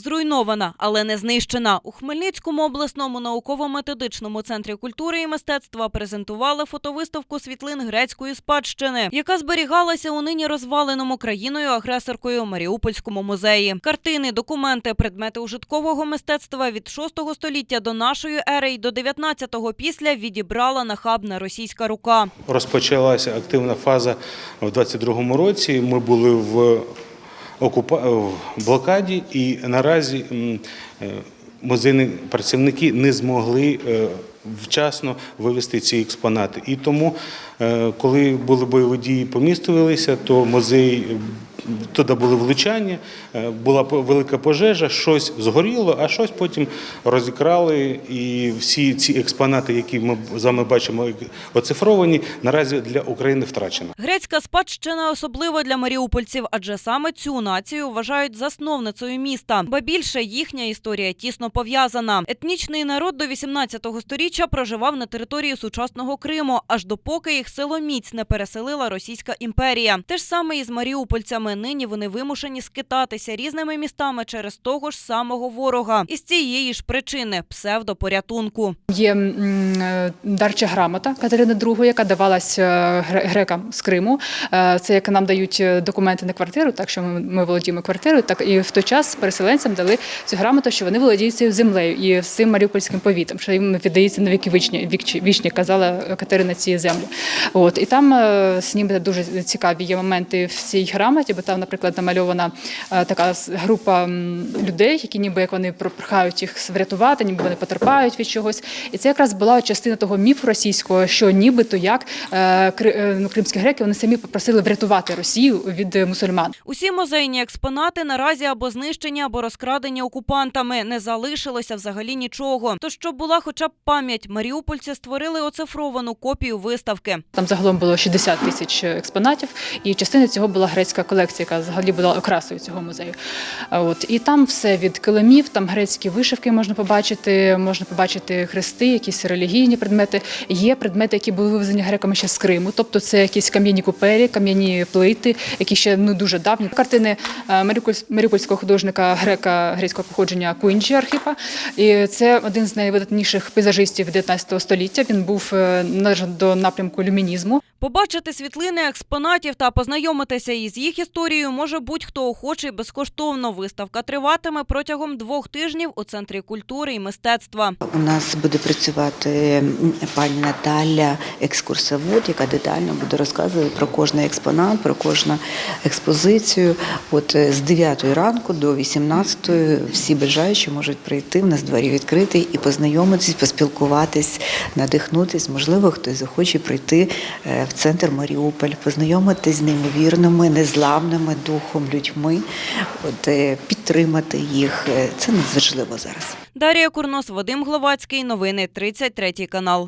Зруйнована, але не знищена. У Хмельницькому обласному науково-методичному центрі культури і мистецтва презентували фотовиставку світлин грецької спадщини, яка зберігалася у нині розваленому країною-агресоркою Маріупольському музеї. Картини, документи, предмети ужиткового мистецтва від 6 століття до нашої ери й до 19-го після відібрала нахабна російська рука. Розпочалася активна фаза в 22-му році. Ми були в. В блокаді, і наразі е, музейні працівники не змогли е, вчасно вивести ці експонати. І тому, е, коли були бойові дії помістувалися, то музей. Туди були влучання, е, була велика пожежа, щось згоріло, а щось потім розікрали. І всі ці експонати, які ми з вами бачимо, оцифровані, наразі для України втрачено. Грецька спадщина особлива для маріупольців, адже саме цю націю вважають засновницею міста. Ба більше їхня історія тісно пов'язана. Етнічний народ до 18-го сторіччя проживав на території сучасного Криму, аж допоки їх силоміць не переселила Російська імперія. Те ж саме і з маріупольцями. Нині вони вимушені скитатися різними містами через того ж самого ворога. І з цієї ж причини псевдопорятунку. Є е, дарча грамота Катерини II, яка давалась е, грекам з Криму. Е, Це як нам дають документи на квартиру, так що ми, володіємо квартирою. Так і в той час переселенцям дали цю грамоту, що вони володіють цією землею і з цим маріупольським повітом, що їм віддається на віки вічні, вічні, казала Катерина ці землі. От і там е, снімати дуже цікаві є моменти в цій грамоті, бо там, наприклад, намальована е, така група людей, які ніби як вони прохають їх врятувати, ніби вони потерпають від чогось. І це якраз була частина того міфу російського, що нібито як е, е, ну, кримські греки вони самі попросили врятувати Росію від мусульман. Усі музейні експонати наразі або знищені, або розкрадені окупантами. Не залишилося взагалі нічого. То щоб була хоча б пам'ять, маріупольці створили оцифровану копію виставки. Там загалом було 60 тисяч експонатів, і частина цього була грецька колекція, яка взагалі була окрасою цього музею. От і там все від килимів, там грецькі вишивки можна побачити, можна побачити хрести, якісь релігійні предмети. Є предмети, які були вивезені греками ще з Криму, тобто це якісь кам'яні купелі, кам'яні плити, які ще ну дуже давні. Картини е, маріупольського художника грека грецького походження Куінджі Архіпа. І це один з найвидатніших пейзажистів 19 століття. Він був е, належав до напрямку люмінізму. Побачити світлини експонатів та познайомитися із їх історією може будь-хто охочий безкоштовно. Виставка триватиме протягом двох тижнів у центрі культури і мистецтва. У нас буде працювати пані Наталя, екскурсовод, яка детально буде розказувати про кожний експонат, про кожну експозицію. От е, з 9 ранку до 18 всі бажаючі можуть прийти. В нас двері відкриті і познайомитись, поспілкуватись, надихнутись. Можливо, хтось захоче прийти е, в центр Маріуполь, познайомитись з неймовірними, незламними духом людьми, от е, підтримати їх. Е, Це надважливо зараз. Дарія Курнос, Вадим Гловацький. Новини 33 канал.